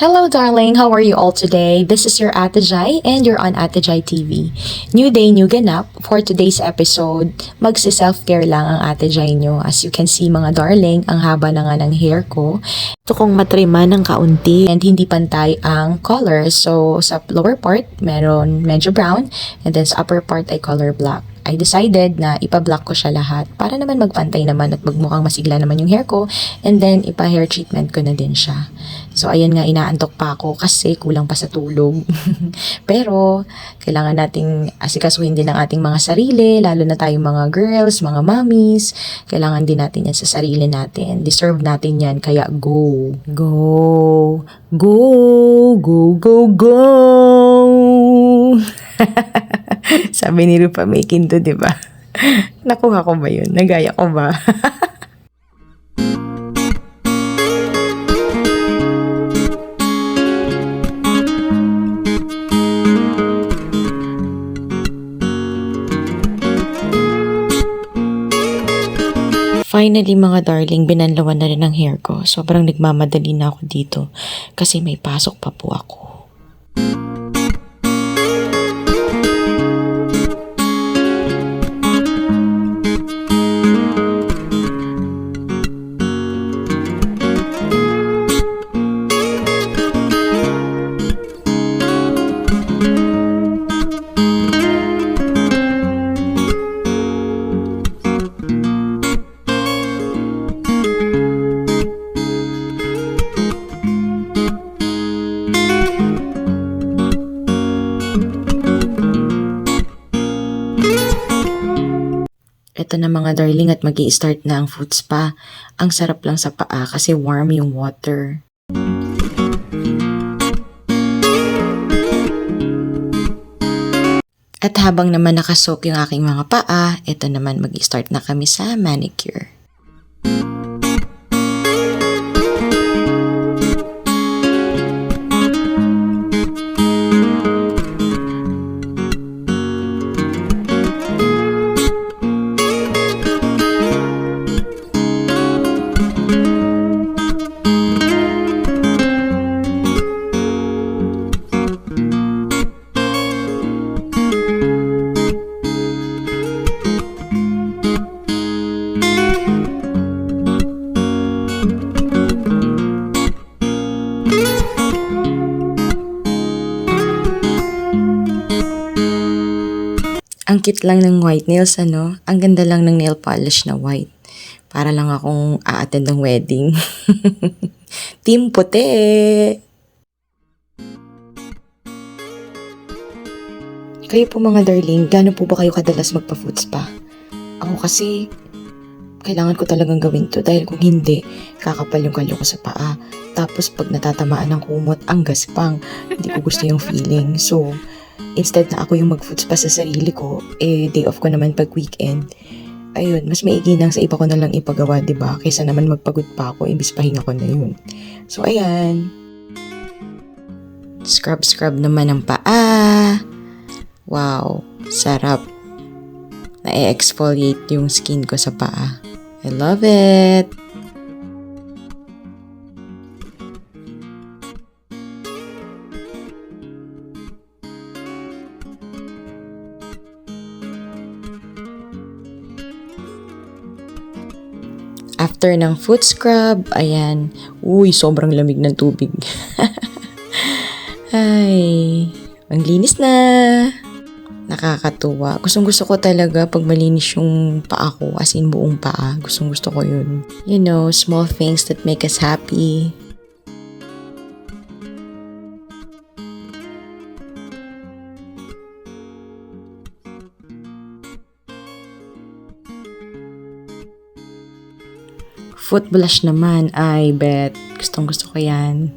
Hello, darling. How are you all today? This is your Ate Jai, and you're on Ate Jai TV. New day, new ganap. For today's episode, magsi-self-care lang ang Ate Jai nyo. As you can see, mga darling, ang haba na nga ng hair ko. Ito kong matrima ng kaunti and hindi pantay ang color. So, sa lower part, meron medyo brown and then sa upper part ay color black. I decided na ipa-block ko siya lahat para naman magpantay naman at magmukhang masigla naman yung hair ko and then ipa-hair treatment ko na din siya. So, ayan nga, inaantok pa ako kasi kulang pa sa tulog. Pero, kailangan nating asikasuhin din ang ating mga sarili, lalo na tayong mga girls, mga mommies. Kailangan din natin yan sa sarili natin. Deserve natin yan, kaya go. Go. Go. Go, go, go. Sabi ni Rupa Makinto, di ba? Nakuha ko ba yun? Nagaya ko ba? Finally mga darling, binanlawan na rin ang hair ko. Sobrang nagmamadali na ako dito kasi may pasok pa po ako. Ito mga darling at mag start na ang foot spa. Ang sarap lang sa paa kasi warm yung water. At habang naman nakasok yung aking mga paa, ito naman mag start na kami sa manicure. Cute lang ng white nails, ano? Ang ganda lang ng nail polish na white. Para lang akong a-attend ng wedding. Team puti! Kayo po mga darling, gaano po ba kayo kadalas magpa-food spa? Ako kasi, kailangan ko talagang gawin to dahil kung hindi, kakapal yung kalyo ko sa paa. Tapos pag natatamaan ng kumot, ang gaspang. Hindi ko gusto yung feeling. So, instead na ako yung mag-food spa sa sarili ko, eh, day off ko naman pag weekend. Ayun, mas maigi nang sa iba ko na lang ipagawa, 'di ba Kaysa naman magpagod pa ako, imbis pahinga ko na yun. So, ayan. Scrub-scrub naman ang paa. Wow, sarap. Na-exfoliate yung skin ko sa paa. I love it! After ng foot scrub, ayan, uy, sobrang lamig ng tubig. Ay, ang linis na. Nakakatuwa. Gustong gusto ko talaga pag malinis yung paa ko, as in buong paa. Gustong gusto ko yun. You know, small things that make us happy. Foot blush naman, I bet. Gustong gusto ko yan.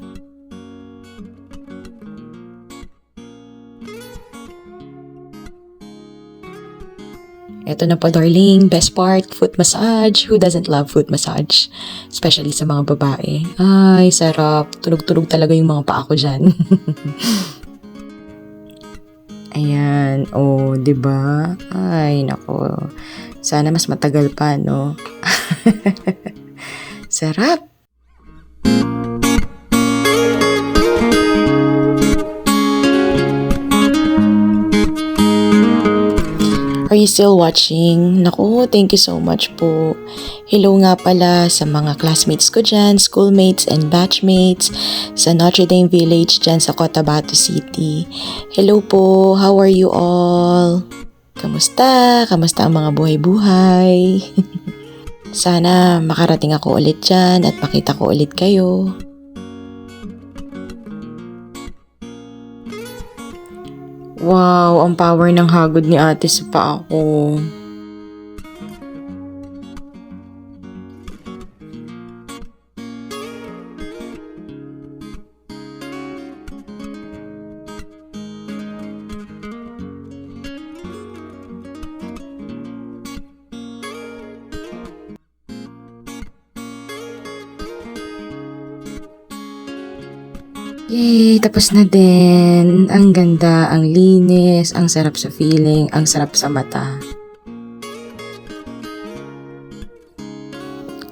Ito na po, darling. Best part, foot massage. Who doesn't love foot massage? Especially sa mga babae. Ay, sarap. Tulog-tulog talaga yung mga paa ko dyan. Ayan. Oh, 'di ba? Ay, nako. Sana mas matagal pa, no? Sarap! Are you still watching? Naku, thank you so much po. Hello nga pala sa mga classmates ko dyan, schoolmates and batchmates sa Notre Dame Village dyan sa Cotabato City. Hello po, how are you all? Kamusta? Kamusta ang mga buhay-buhay? Sana makarating ako ulit dyan at makita ko ulit kayo. Wow, ang power ng hagod ni ate sa paa ko. Yay! Tapos na din. Ang ganda, ang linis, ang sarap sa feeling, ang sarap sa mata.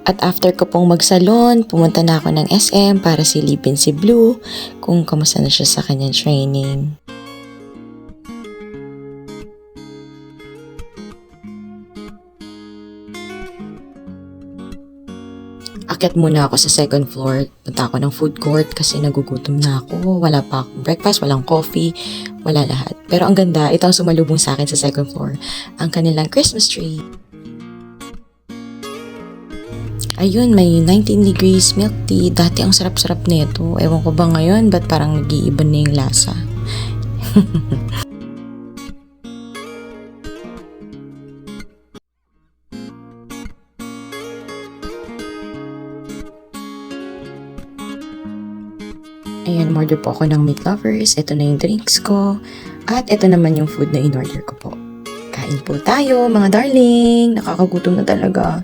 At after ko pong magsalon, pumunta na ako ng SM para silipin si Blue kung kamusta na siya sa kanyang training. Akyat muna ako sa second floor. Punta ako ng food court kasi nagugutom na ako. Wala pa akong breakfast, walang coffee, wala lahat. Pero ang ganda, ito ang sumalubong sa akin sa second floor. Ang kanilang Christmas tree. Ayun, may 19 degrees milk tea. Dati ang sarap-sarap nito. Ewan ko ba ngayon, ba't parang nag-iiba na yung lasa? Ayan, order po ako ng meat lovers. Ito na yung drinks ko. At ito naman yung food na in-order ko po. Kain po tayo, mga darling. Nakakagutom na talaga.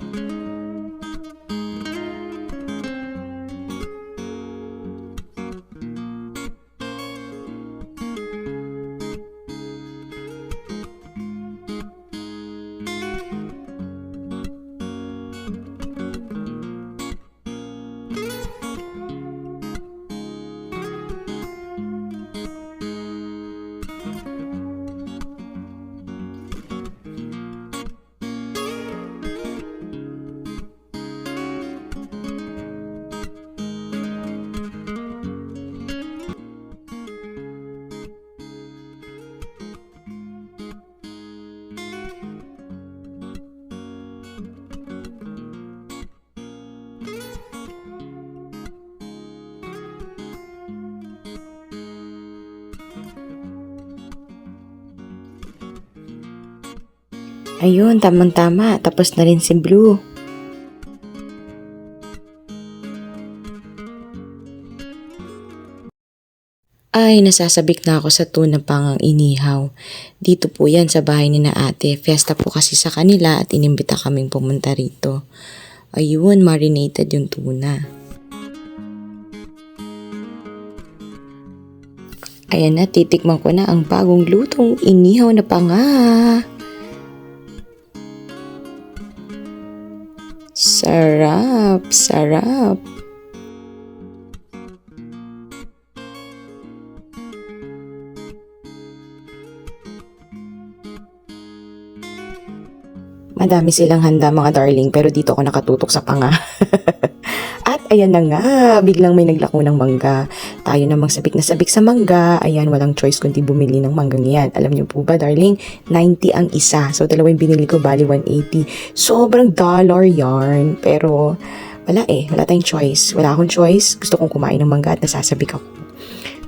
Ayun, tamang-tama. Tapos na rin si Blue. Ay, nasasabik na ako sa tuna pangang inihaw. Dito po yan sa bahay ni na ate. Fiesta po kasi sa kanila at inimbita kaming pumunta rito. Ayun, marinated yung tuna. Ayan na, titikman ko na ang bagong lutong inihaw na panga. Sarap, sarap. Madami silang handa mga darling pero dito ako nakatutok sa panga. Ayan na nga, biglang may naglako ng mangga. Tayo namang sabik na sabik sa mangga. Ayan, walang choice kundi bumili ng manggang yan. Alam niyo po ba darling, 90 ang isa. So dalawa yung binili ko, bali 180. Sobrang dollar yarn. Pero wala eh, wala tayong choice. Wala akong choice. Gusto kong kumain ng mangga at nasasabik ako.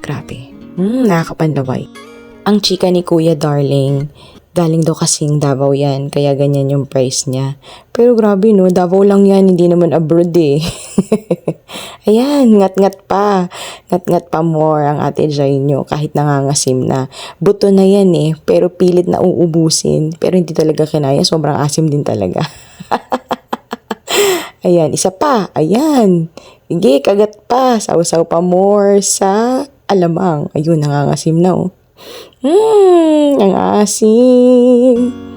Grabe. Hmm, nakakapanlaway. Ang chika ni Kuya Darling, galing daw kasing Davao yan, kaya ganyan yung price niya. Pero grabe no, Davao lang yan, hindi naman abroad eh. Ayan, ngat-ngat pa. Ngat-ngat pa more ang ate Jai nyo kahit nangangasim na. Buto na yan eh, pero pilit na uubusin. Pero hindi talaga kinaya, sobrang asim din talaga. Ayan, isa pa. Ayan. Sige, kagat pa. Sausaw pa more sa alamang. Ayun, nangangasim na oh. Hmm, ang asim.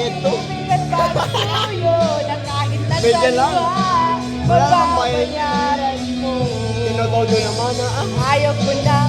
bayad to. Medyo lang. Wala kang bayad. Tinotodo naman na ah. Ayaw ko na